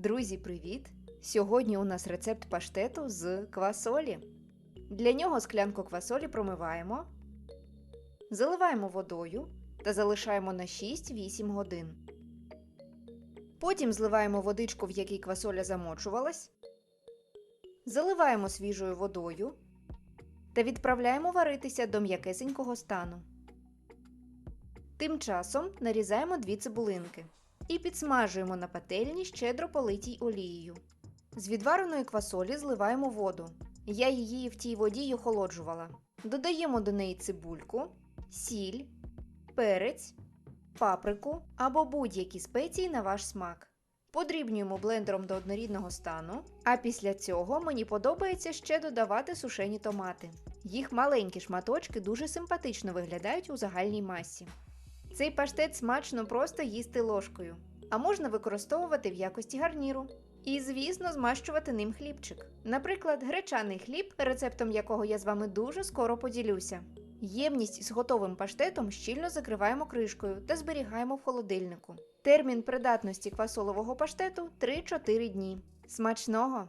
Друзі, привіт! Сьогодні у нас рецепт паштету з квасолі. Для нього склянку квасолі промиваємо, заливаємо водою та залишаємо на 6-8 годин. Потім зливаємо водичку, в якій квасоля замочувалась, заливаємо свіжою водою та відправляємо варитися до м'якесенького стану. Тим часом нарізаємо дві цибулинки і підсмажуємо на пательні щедро политій олією. З відвареної квасолі зливаємо воду. Я її в тій воді й охолоджувала. Додаємо до неї цибульку, сіль, перець, паприку або будь-які спеції на ваш смак. Подрібнюємо блендером до однорідного стану, а після цього мені подобається ще додавати сушені томати. Їх маленькі шматочки дуже симпатично виглядають у загальній масі. Цей паштет смачно просто їсти ложкою, а можна використовувати в якості гарніру. І, звісно, змащувати ним хлібчик. Наприклад, гречаний хліб, рецептом якого я з вами дуже скоро поділюся. Ємність з готовим паштетом щільно закриваємо кришкою та зберігаємо в холодильнику. Термін придатності квасолового паштету 3-4 дні. Смачного!